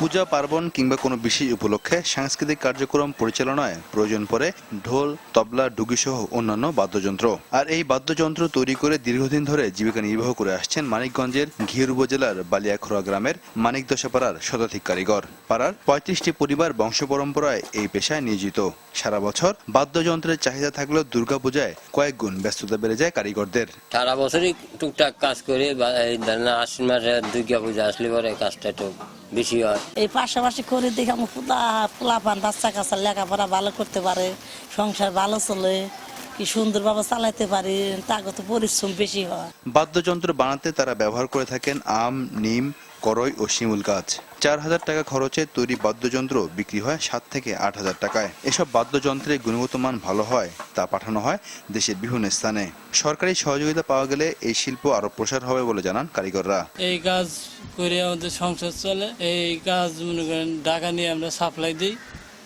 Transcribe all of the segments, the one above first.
পূজা, পার্বণ কিংবা কোনো বিশেষ উপলক্ষে সাংস্কৃতিক কার্যক্রম পরিচালনায় প্রয়োজন পড়ে ঢোল, তবলা, ডুগি সহ অন্যান্য বাদ্যযন্ত্র। আর এই বাদ্যযন্ত্র তৈরি করে দীর্ঘদিন ধরে জীবিকা নির্বাহ করে আসছেন মানিকগঞ্জের ঘিউর উপজেলার বালিয়াখোড়া গ্রামের মানিকদশা পাড়ার শতাধিক কারিগর। পাড়ার পঁয়ত্রিশটি পরিবার বংশ পরম্পরায় এই পেশায় নিয়োজিত। সারা বছর বাদ্যযন্ত্রের চাহিদা থাকলেও দুর্গাপূজায় কয়েক গুণ ব্যস্ততা বেড়ে যায় কারিগরদের। সারা বছরই টুকটাক কাজ করে আশ্বিন মাসে দুর্গা পূজা আসলে পরে কাজটা একটু বেশি হয়। এই পাশাপাশি করে দেখে আমার ফুলা ফুলা পান বাচ্চা কাচ্চা লেখাপড়া ভালো করতে পারে, সংসার ভালো চলে, কি সুন্দরভাবে চালাইতে পারি তাগত পরিশ্রম বেশি হয়। বাদ্যযন্ত্র বানাতে তারা ব্যবহার করে থাকেন আম, নিম করই ও শিমুল গাছ। চার হাজার টাকা খরচে তৈরি বাদ্যযন্ত্র বিক্রি হয় সাত থেকে আট হাজার টাকায়। এসব বাদ্যযন্ত্রের গুণগত মান ভালো হয় তা পাঠানো হয় দেশের বিভিন্ন স্থানে। সরকারি সহযোগিতা পাওয়া গেলে এই শিল্প আরও প্রসার হবে বলে জানান কারিগররা। এই কাজ করে আমাদের সংসার চলে। এই কাজ মনে করেন ঢাকা নিয়ে আমরা সাপ্লাই দিই।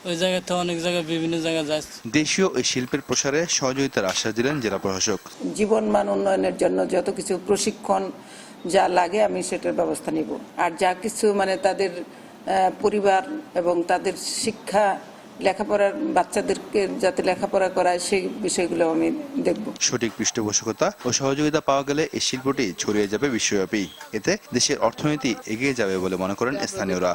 ওই জায়গাতে অনেক জায়গায় বিভিন্ন জায়গায় যাচ্ছে দেশীয় এই শিল্পের প্রসারে সহযোগিতার আশ্বাস দিলেন জেলা প্রশাসক। জীবন মান উন্নয়নের জন্য যত কিছু প্রশিক্ষণ যা লাগে আমি সেটার ব্যবস্থা নিব। আর যা কিছু মানে তাদের পরিবার এবং তাদের শিক্ষা, লেখাপড়ার বাচ্চাদেরকে যাতে লেখাপড়া করায় সেই বিষয়গুলো আমি দেখব। সঠিক পৃষ্ঠপোষকতা ও সহযোগিতা পাওয়া গেলে এই শিল্পটি ছড়িয়ে যাবে বিশ্বব্যাপী। এতে দেশের অর্থনীতি এগিয়ে যাবে বলে মনে করেন স্থানীয়রা।